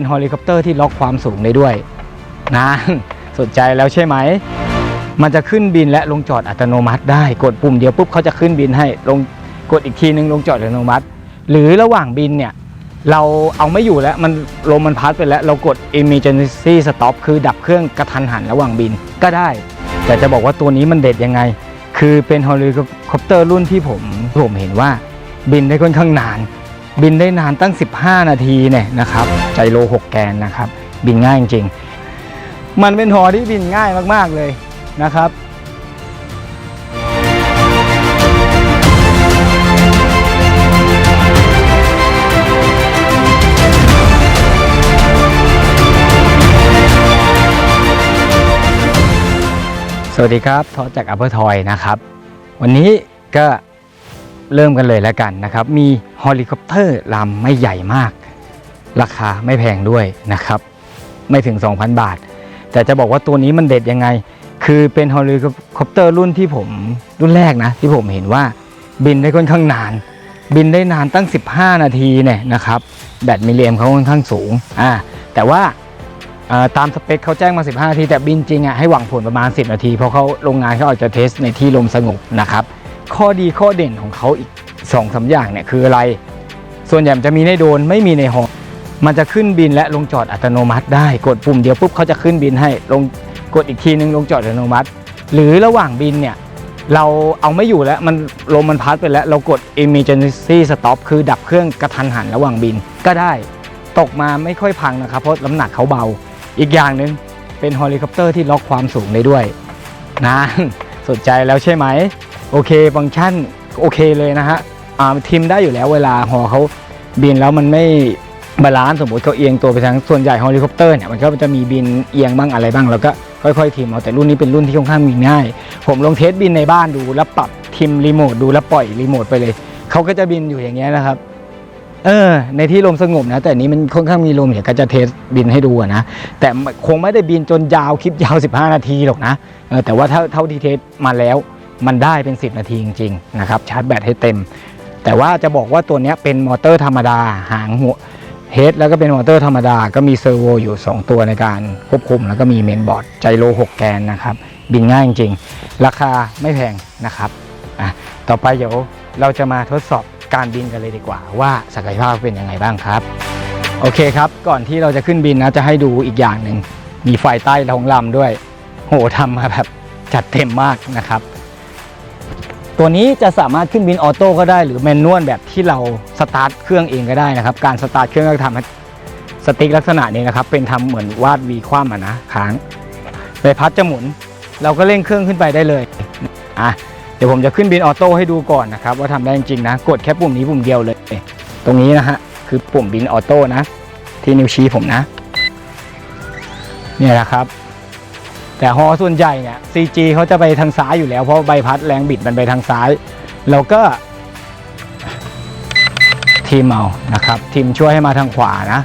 เป็นเฮลิคอปเตอร์ที่ล็อกความสูงได้ด้วยนะสนใจแล้วใช่ไหม มันจะขึ้นบินและลงจอดอัตโนมัติได้ กดปุ่มเดียวปุ๊บเขาจะขึ้นบินให้ลงกดอีกทีนึงลงจอดอัตโนมัติ หรือระหว่างบินเนี่ยเราเอาไม่อยู่แล้วมันลมมันพัดไปแล้วเรากด emergency stop คือดับเครื่องกระทันหันระหว่างบินก็ได้ แต่จะบอกว่าตัวนี้มันเด็ดยังไง คือเป็นเฮลิคอปเตอร์รุ่นที่ผมผมเห็นว่าบินได้ค่อนข้างนาน บินได้นานตั้ง 15 นาทีเนี่ยนะครับใจโล 6 แกนนะครับ บินง่ายจริงๆ มันเป็นหอที่บินง่ายมากๆเลยนะครับสวัสดีครับทอจากอัปเปอร์ทอยนะครับ วันนี้ก็ เริ่มกันเลยแล้วกันนะครับ มีเฮลิคอปเตอร์ลำไม่ใหญ่มาก ราคาไม่แพงด้วยนะครับ ไม่ถึง 2,000 บาท แต่จะบอกว่าตัวนี้มันเด็ดยังไง คือเป็นเฮลิคอปเตอร์รุ่นที่ผมรุ่นแรกนะ ที่ผมเห็นว่าบินได้ค่อนข้างนาน บินได้นานตั้ง 15 นาทีเนี่ยนะครับแบตมิลลิแอมเขาค่อนข้างสูงอ่าแต่ว่าตามสเปคเขาแจ้งมา 15 นาที แต่บินจริงอะให้หวังผลประมาณ 10 นาที เพราะเขาโรงงานเขาอาจจะเทสในที่ลมสงบนะครับ ข้อดีข้อเด่นของเขาอีก2อสาอย่างเนี่ยคืออะไร ส่วนใหญ่จะมีในโดนไม่มีในหอมันจะขึ้นบินและลงจอดอัตโนมัติได้ กดปุ่มเดียวปุ๊บเขาจะขึ้นบินให้ลงกดอีกทีนึงลงจอดอัตโนมัติ หรือระหว่างบินเนี่ยเราเอาไม่อยู่แล้วมันลมมันพัดไปแล้ว เรากด emergency stop คือดับเครื่องกระทันหันระหว่างบินก็ได้ตกมาไม่ค่อยพังนะครับ เพราะน้ำหนักเขาเบา อีกอย่างหนึ่งเป็นเฮลิคอปเตอร์ที่ล็อกความสูงได้ด้วยนะสนใจแล้วใช่ไหม โอเคฟังก์ชันโอเคเลยนะฮะทิมได้อยู่แล้วเวลาหอเขาบินแล้วมันไม่บาลานซ์สมมติเขาเอียงตัวไปทางส่วนใหญ่เฮลิคอปเตอร์เนี่ยมันก็จะมีบินเอียงบ้างอะไรบ้างแล้วก็ค่อยๆทิมเอาแต่รุ่นนี้เป็นรุ่นที่ค่อนข้างมีง่าย ผมลองเทสบินในบ้านดูแล้วปรับทิมรีโมทดูแล้วปล่อยรีโมทไปเลยเขาก็จะบินอยู่อย่างเงี้ยนะครับเออในที่ลมสงบนะ แต่อันนี้มันค่อนข้างมีลมเดี๋ยวก็จะเทสบินให้ดูนะแต่คงไม่ได้บินจนยาวคลิปยาว 15 นาทีหรอกนะเออแต่ว่าเท่าเท่าที่เทสมาแล้ว มันได้เป็น 10 นาทีจริงๆนะครับชาร์จแบตให้เต็ม แต่ว่าจะบอกว่าตัวนี้เป็นมอเตอร์ธรรมดาหางหัวเฮดแล้วก็เป็นมอเตอร์ธรรมดาก็มีเซอร์โวอยู่ 2 ตัวในการควบคุม แล้วก็มีเมนบอร์ดใจโล6แกนนะครับ บินง่ายจริงๆ ราคาไม่แพงนะครับอะต่อไปเดี๋ยวเราจะมาทดสอบการบินกันเลยดีกว่า ว่าศักยภาพเป็นยังไงบ้างครับ โอเคครับ ก่อนที่เราจะขึ้นบินนะจะให้ดูอีกอย่างหนึ่งมีไฟใต้ท้องลำด้วย โหทำมาแบบจัดเต็มมากนะครับ ตัวนี้จะสามารถขึ้นบินออโต้ก็ได้หรือแมนนวลแบบที่เราสตาร์ทเครื่องเองก็ได้นะครับ การสตาร์ทเครื่องก็ทำให้สติ๊กลักษณะนี้นะครับ เป็นทำเหมือนวาดวีคว่ำอะนะค้างใบพัดจะหมุน เราก็เร่งเครื่องขึ้นไปได้เลยอะเดี๋ยวผมจะขึ้นบินออโต้ให้ดูก่อนนะครับ ว่าทำได้จริงๆนะ กดแค่ปุ่มนี้ปุ่มเดียวเลย ตรงนี้นะฮะคือปุ่มบินออโต้นะ ที่นิ้วชี้ผมนะ เนี่ยนะครับ แต่ฮอส่วนใหญ่เนี่ย CG เขาจะไปทางซ้ายอยู่แล้ว เพราะใบพัดแรงบิดมันไปทางซ้ายเราก็ทีมเอานะครับ ทีมช่วยให้มาทางขวานะ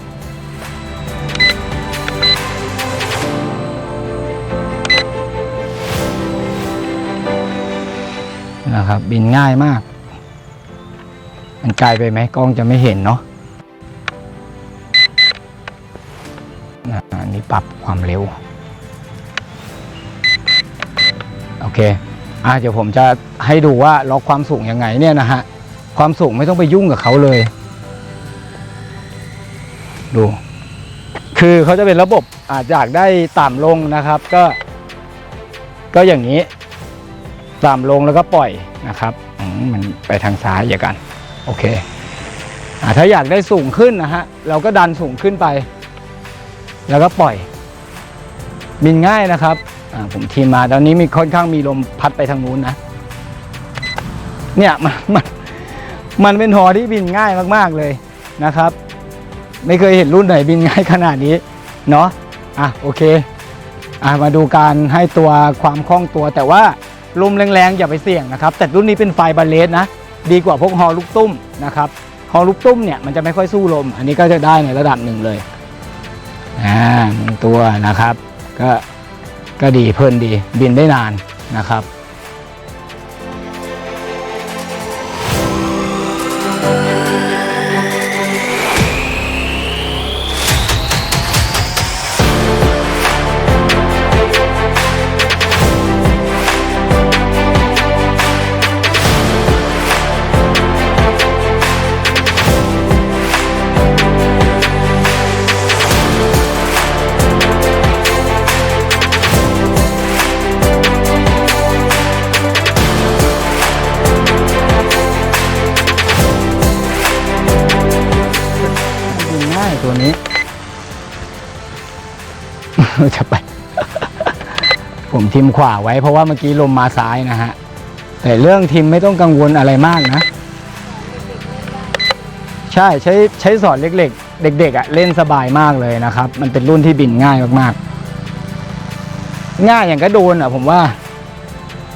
นะครับ บินง่ายมาก มันไกลไปไหมกล้องจะไม่เห็นเนาะอันนี้ปรับความเร็ว เคอะเดี๋ยวผมจะให้ดูว่าล็อกความสูงยังไงเนี่ยนะฮะความสูงไม่ต้องไปยุ่งกับเขาเลย ดู คือเขาจะเป็นระบบอาจอยากได้ต่ำลงนะครับ ก็ ก็อย่างนี้ต่ำลงแล้วก็ปล่อยนะครับมันไปทางซ้ายอย่างกัน โอเคอถ้าอยากได้สูงขึ้นนะฮะเราก็ดันสูงขึ้นไป แล้วก็ปล่อยบินง่ายนะครับ ผมทีมมาตอนนี้มีค่อนข้างมีลมพัดไปทางนู้นนะ เนี่ยมันมันมันเป็นหอที่บินง่ายมากๆเลยนะครับ ไม่เคยเห็นรุ่นไหนบินง่ายขนาดนี้เนาะอะโอเคอะมาดูการให้ตัวความคล่องตัวแต่ว่าลมแรงๆอย่าไปเสี่ยงนะครับ แต่รุ่นนี้เป็นไฟบาเลสนะ ดีกว่าพวกฮอลูกตุ้มนะครับฮอลูกตุ้มเนี่ยมันจะไม่ค่อยสู้ลม อันนี้ก็จะได้ในระดับหนึ่งเลยอ่าหนึ่งตัวนะครับ ก็ ก็ดีเพลินดีบินได้นานนะครับ จะไป ผมทิมขวาไว้เพราะว่าเมื่อกี้ลมมาซ้ายนะฮะ แต่เรื่องทิมไม่ต้องกังวลอะไรมากนะ ใช่ใช้ใช้สอนเล็กๆ เด็กๆอะเล่นสบายมากเลยนะครับ มันเป็นรุ่นที่บินง่ายมากๆ ง่ายอย่างก็โดนอะ ผมว่า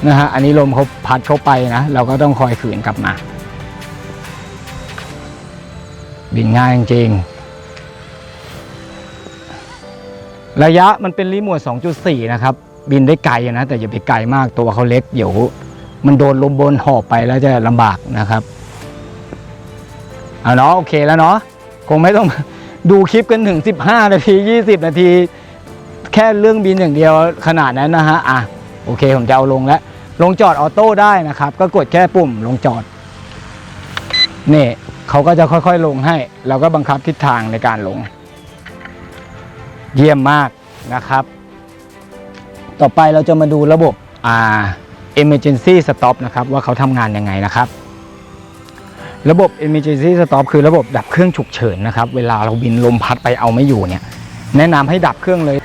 นะฮะอันนี้ลมเขาพัดเข้าไปนะ เราก็ต้องคอยขืนกลับมา บินง่ายจริง ระยะมันเป็นรีโมท 2.4 นะครับ บินได้ไกลนะ แต่อย่าไปไกลมากตัวเขาเล็กเดี๋ยวมันโดนลมบนหอบไปแล้วจะลำบากนะครับเอาเนาะโอเคแล้วเนาะคงไม่ต้องดูคลิปกันถึง 15 นาที 20 นาที แค่เรื่องบินอย่างเดียวขนาดนั้นนะฮะอะโอเคผมจะเอาลงแล้ว ลงจอดออโต้ได้นะครับ ก็กดแค่ปุ่มลงจอดนี่เขาก็จะค่อยๆลงให้ เราก็บังคับทิศทางในการลง เยี่ยมมากนะครับ ต่อไปเราจะมาดูระบบอ่า emergency stop นะครับว่าเขาทำงานยังไงนะครับ ระบบ emergency stop คือระบบดับเครื่องฉุกเฉินนะครับ เวลาเราบินลมพัดไปเอาไม่อยู่เนี่ย แนะนำให้ดับเครื่องเลย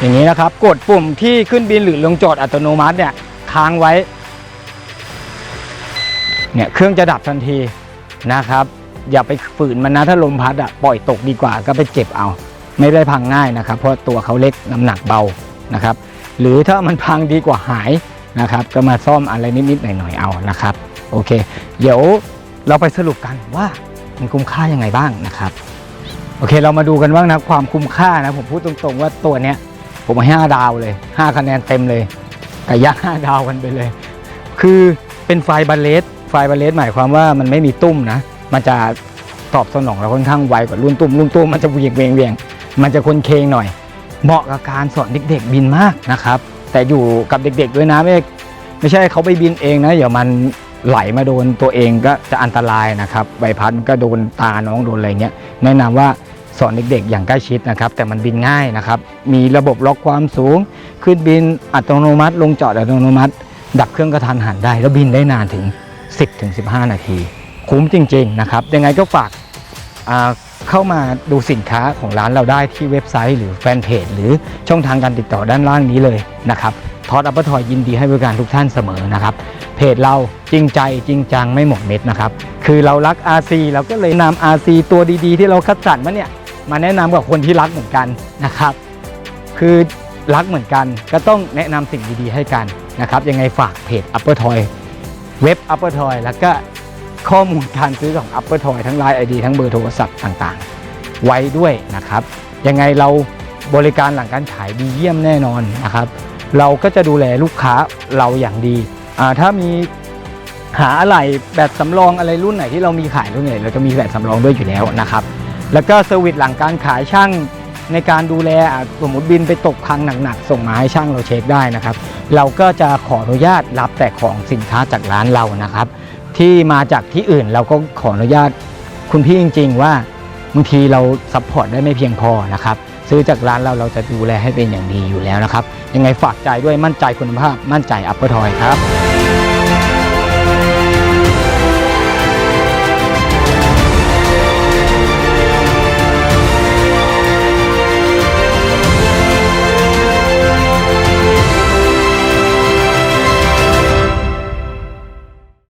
อย่างนี้นะครับ กดปุ่มที่ขึ้นบินหรือลงจอดอัตโนมัติเนี่ยค้างไว้เนี่ยเครื่องจะดับทันทีนะครับ อย่าไปฝืนมันนะถ้าลมพัดอะปล่อยตกดีกว่าก็ไปเจ็บเอา ไม่ได้พังง่ายนะครับ เพราะตัวเขาเล็กน้ำหนักเบานะครับ หรือถ้ามันพังดีกว่าหายนะครับ ก็มาซ่อมอะไรนิดๆหน่อยๆเอานะครับ โอเค เดี๋ยวเราไปสรุปกันว่ามันคุ้มค่ายังไงบ้างนะครับโอเค เรามาดูกันบ้างนะความคุ้มค่านะผมพูดตรงๆว่าตัวเนี้ยผมให้ห้าดาวเลยห้าคะแนนเต็มเลยกับย่าห้าดาวกันไปเลย คือเป็นไฟบัลเลสไฟบัลเลสหมายความว่ามันไม่มีตุ้มนะ มันจะตอบสนองเราค่อนข้างไวกว่ารุ่นตุ้มรุ่นตุ้มมันจะเวียงเวียงเวียง มันจะคนเคงหน่อย เหมาะกับการสอนเด็ก ๆ บินมากนะครับ แต่อยู่กับเด็ก ๆ ด้วยนะไม่ไม่ใช่เขาไปบินเองนะเดี๋ยวมันไหลมาโดนตัวเองก็จะอันตรายนะครับใบพัดมันก็โดนตาน้องโดนอะไรเงี้ยแนะนำว่าสอนเด็กๆอย่างใกล้ชิดนะครับ แต่มันบินง่ายนะครับ มีระบบล็อกความสูง ขึ้นบินอัตโนมัติ ลงจอดอัตโนมัติ ดับเครื่องกระทันหันได้ แล้วบินได้นานถึง 10-15 นาที คุ้มจริง ๆ นะครับ ยังไงก็ฝากอ่า เข้ามาดูสินค้าของร้านเราได้ที่เว็บไซต์ หรือแฟนเพจหรือช่องทางการติดต่อด้านล่างนี้เลยนะครับทอดอัปเปอร์ทอยยินดีให้บริการทุกท่านเสมอนะครับ เพจเราจริงใจจริงจังไม่หมกเม็ดนะครับ คือเรารัก RC เราก็เลยนำ RC ตัวดีๆ ที่เราคัดสรรมาเนี่ยมาแนะนำกับคนที่รักเหมือนกันนะครับ คือรักเหมือนกันก็ต้องแนะนำสิ่งดีๆให้กันนะครับ ยังไงฝากเพจ Upper Toy เว็บ Upper Toy แล้วก็ ข้อมูลการซื้อของ Upper Toy ทั้ง Line ID ทั้งเบอร์โทรศัพท์ต่างๆ ไว้ด้วยนะครับ ยังไงเราบริการหลังการขายดีเยี่ยมแน่นอนนะครับ เราก็จะดูแลลูกค้าเราอย่างดี ถ้ามีหาอะไรแบบสำรองอะไรรุ่นไหนที่เรามีขายรุ่นไหนเราจะมีแบบสำรองด้วยอยู่แล้วนะครับ แล้วก็เซอร์วิสหลังการขายช่างในการดูแลสมมติบินไปตกพังหนักๆส่งมาให้ช่างเราเช็คได้นะครับ เราก็จะขออนุญาตรับแต่ของสินค้าจากร้านเรานะครับ ที่มาจากที่อื่นเราก็ขออนุญาตคุณพี่จริง ๆ ว่าบางทีเราซัพพอร์ตได้ไม่เพียงพอนะครับซื้อจากร้านเราเราจะดูแลให้เป็นอย่างดีอยู่แล้วนะครับ ยังไงฝากใจด้วยมั่นใจคุณภาพมั่นใจอัปเปอร์ทอยครับ